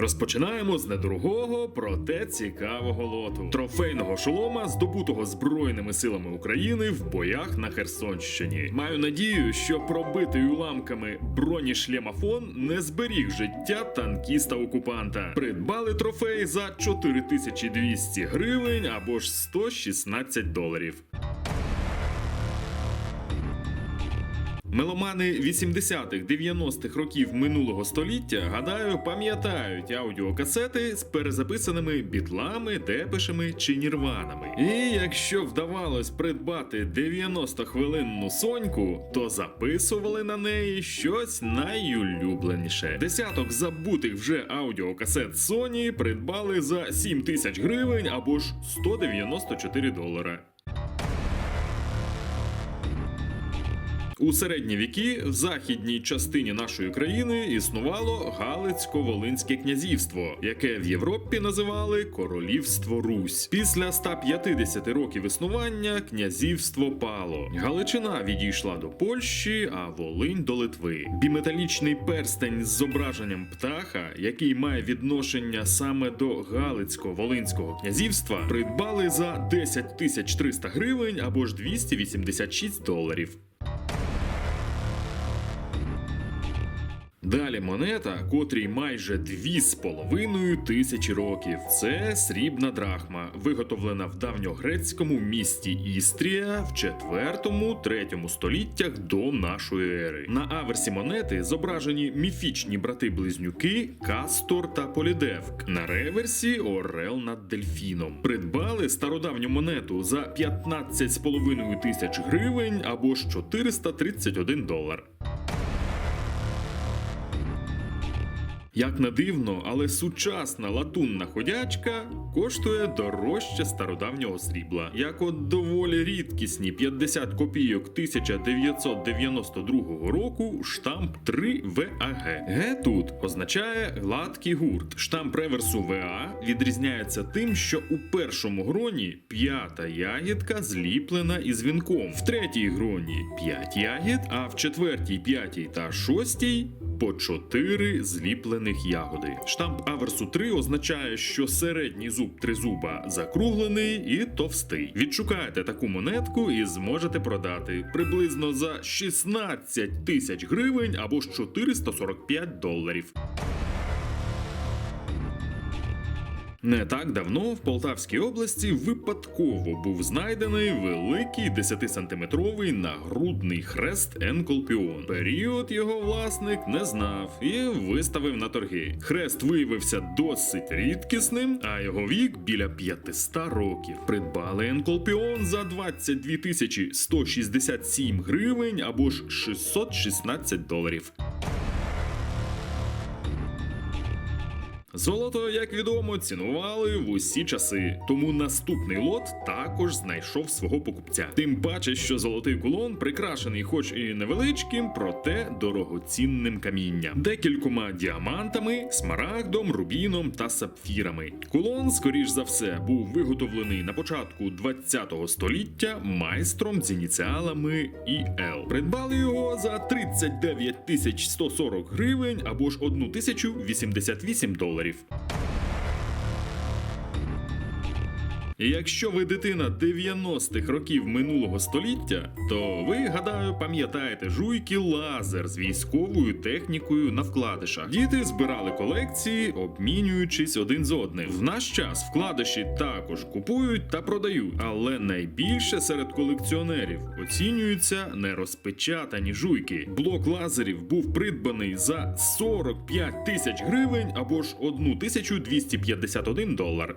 Розпочинаємо з недорогого, проте цікавого лоту трофейного шолома, здобутого Збройними силами України в боях на Херсонщині. Маю надію, що пробитий уламками бронішлемафон не зберіг життя танкіста окупанта. Придбали трофей за 4200 гривень або ж 116 доларів. Меломани 80-х 90-х років минулого століття, гадаю, пам'ятають аудіокасети з перезаписаними бітлами, депешами чи нірванами. І якщо вдавалось придбати 90-хвилинну соньку, то записували на неї щось найулюбленіше. Десяток забутих вже аудіокасет Sony придбали за 7 тисяч гривень або ж 194 долара. У середні віки в західній частині нашої країни існувало Галицько-Волинське князівство, яке в Європі називали Королівство Русь. Після 150 років існування князівство пало. Галичина відійшла до Польщі, а Волинь до Литви. Біметалічний перстень з зображенням птаха, який має відношення саме до Галицько-Волинського князівства, придбали за 10 тисяч 300 гривень або ж 286 доларів. Далі монета, котрій майже 2,5 тисячі років. Це срібна драхма, виготовлена в давньогрецькому місті Істрія в 4-3 століттях до нашої ери. На аверсі монети зображені міфічні брати-близнюки Кастор та Полідевк. На реверсі Орел над дельфіном. Придбали стародавню монету за 15,5 тисяч гривень або ж 431 долар. Як не дивно, але сучасна латунна ходячка коштує дорожче стародавнього срібла. Як от доволі рідкісні 50 копійок 1992 року штамп 3 ВАГ. Г тут означає гладкий гурт. Штамп реверсу ВА відрізняється тим, що у першому гроні п'ята ягідка зліплена із вінком, в третій гроні 5 ягід, а в четвертій, п'ятій та шостій по 4 зліплених ягоди. Штамп аверсу 3 означає, що середній зуб тризуба закруглений і товстий. Відшукаєте таку монетку і зможете продати приблизно за 16 тисяч гривень або ж 445 доларів. Не так давно в Полтавській області випадково був знайдений великий 10-сантиметровий нагрудний хрест Енколпіон. Період його власник не знав і виставив на торги. Хрест виявився досить рідкісним, а його вік біля 500 років. Придбали Енколпіон за 22 тисячі 167 гривень або ж 616 доларів. Золото, як відомо, цінували в усі часи, тому наступний лот також знайшов свого покупця. Тим паче, що золотий кулон прикрашений, хоч і невеличким, проте дорогоцінним камінням, декількома діамантами, смарагдом, рубіном та сапфірами. Кулон, скоріш за все, був виготовлений на початку 20 століття майстром з ініціалами ІЛ. Придбали його за 39 тисяч 140 гривень або ж 1088 доларів. شريف Якщо ви дитина 90-х років минулого століття, то ви, гадаю, пам'ятаєте жуйки лазер з військовою технікою на вкладишах. Діти збирали колекції, обмінюючись один з одним. В наш час вкладиші також купують та продають, але найбільше серед колекціонерів оцінюються нерозпечатані жуйки. Блок лазерів був придбаний за 45 тисяч гривень або ж 1251 долар.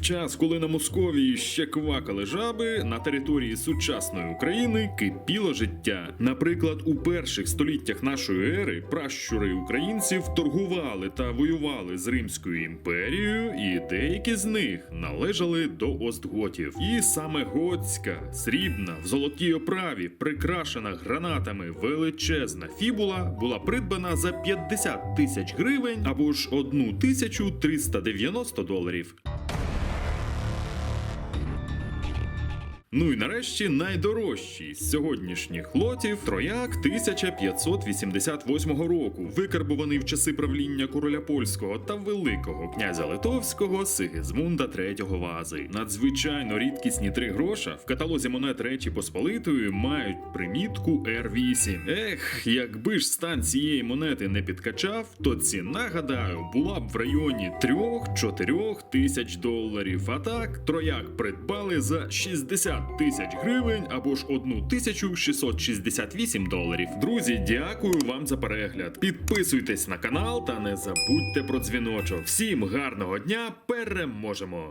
Час, коли на Московії ще квакали жаби, на території сучасної України кипіло життя. Наприклад, у перших століттях нашої ери пращури українців торгували та воювали з Римською імперією, і деякі з них належали до остготів. І саме готська, срібна, в золотій оправі, прикрашена гранатами величезна фібула була придбана за 50 тисяч гривень або ж 1390 доларів. Ну і нарешті найдорожчий з сьогоднішніх лотів трояк 1588 року, викарбуваний в часи правління короля польського та великого князя Литовського Сигизмунда III Вази. Надзвичайно рідкісні три гроша в каталозі монет Речі Посполитої мають примітку R8. Ех, якби ж стан цієї монети не підкачав, то ціна, гадаю, була б в районі 3-4 тисяч доларів. А так, трояк придбали за 60 тисяч гривень або ж 1668 доларів. Друзі, дякую вам за перегляд. Підписуйтесь на канал та не забудьте про дзвіночок. Всім гарного дня! Переможемо!